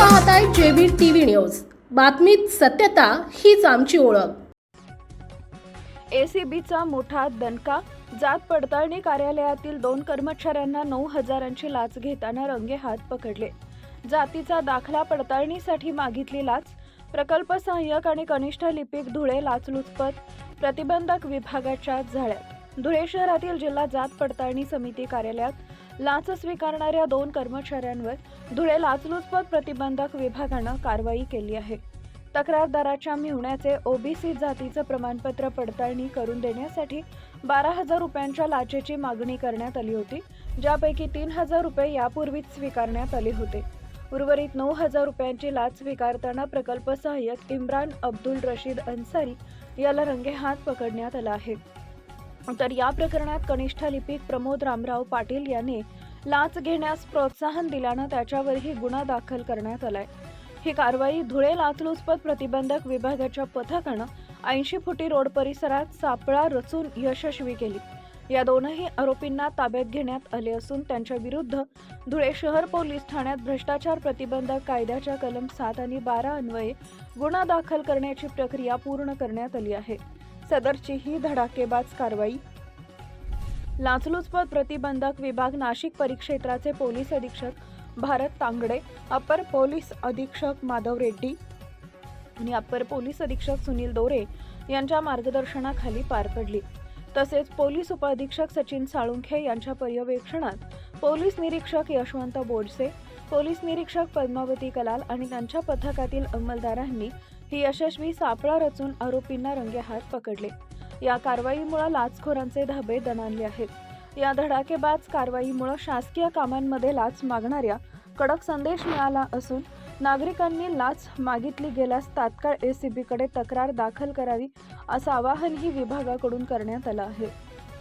पाहताय JB TV news. बातमीत सत्यता हीच आमची ओळख. एसीबीचा मोठा दणका. जात पडताळणी कार्यालयातील दोन कर्मचाऱ्यांना नऊ हजारांची लाच घेताना रंगे हात पकडले. जातीचा दाखला पडताळणीसाठी मागितली लाच. प्रकल्प सहाय्यक आणि कनिष्ठ लिपिक धुळे लाचलुचपत प्रतिबंधक विभागाच्या झाळ्यात धुळे शहरातील जिल्हा जात पडताळणी समिती कार्यालयात लाच स्वीकारणाऱ्या दोन कर्मचाऱ्यांवर धुळे लाचलुचपत प्रतिबंधक विभागानं कारवाई केली आहे. तक्रारदाराच्या मिळवण्याचे ओबीसी जातीचं प्रमाणपत्र पडताळणी करून देण्यासाठी बारा हजार रुपयांच्या लाचेची मागणी करण्यात आली होती ज्यापैकी तीन हजार रुपये यापूर्वीच स्वीकारण्यात आले होते. उर्वरित नऊ हजार रुपयांची लाच स्वीकारताना प्रकल्प सहाय्यक इम्रान अब्दुल रशीद अन्सारी याला रंगेहात पकडण्यात आला आहे. तर या प्रकरणात कनिष्ठ लिपिक प्रमोद रामराव पाटील यांनी लाच घेण्यास प्रोत्साहन दिल्यानं त्याच्यावरही गुन्हा दाखल करण्यात आलाय. ही कारवाई धुळे लाचलुचपत प्रतिबंधक विभागाच्या पथकानं ऐंशी फुटी रोड परिसरात सापळा रचून यशस्वी केली. या दोनही आरोपींना ताब्यात घेण्यात आले असून त्यांच्या विरुद्ध धुळे शहर पोलीस ठाण्यात भ्रष्टाचार प्रतिबंधक कायद्याच्या कलम सात आणि बारा अन्वये गुन्हा दाखल करण्याची प्रक्रिया पूर्ण करण्यात आली आहे. सदरची ही धडाकेबाज कारवाई. लाचलुचपत प्रतिबंधक विभाग नाशिक परिक्षेत्राचे पोलीस अधीक्षक भारत तांगडे अपर पोलीस अधीक्षक माधव रेड्डी आणि अपर पोलीस अधीक्षक सुनील दोरे यांच्या मार्गदर्शनाखाली पार पडली. तसेच पोलीस उपअधीक्षक सचिन साळुंखे यांच्या पर्यवेक्षणात पोलीस निरीक्षक यशवंत बोडसे पोलीस निरीक्षक पद्मावती कलाल आणि त्यांच्या पथकातील अंमलदारांनी ही यशस्वी सापळा रचून आरोपींना रंगेहात पकडले. या कारवाईमुळे लाचखोरांचे धाबे दणाणले आहेत. या धडाकेबाज कारवाईमुळे शासकीय कामांमध्ये लाच मागणाऱ्या कडक संदेश मिळाला असून नागरिकांनी लाच मागितली गेल्यास तात्काळ एसीबीकडे तक्रार दाखल करावी असं आवाहनही विभागाकडून करण्यात आलं आहे.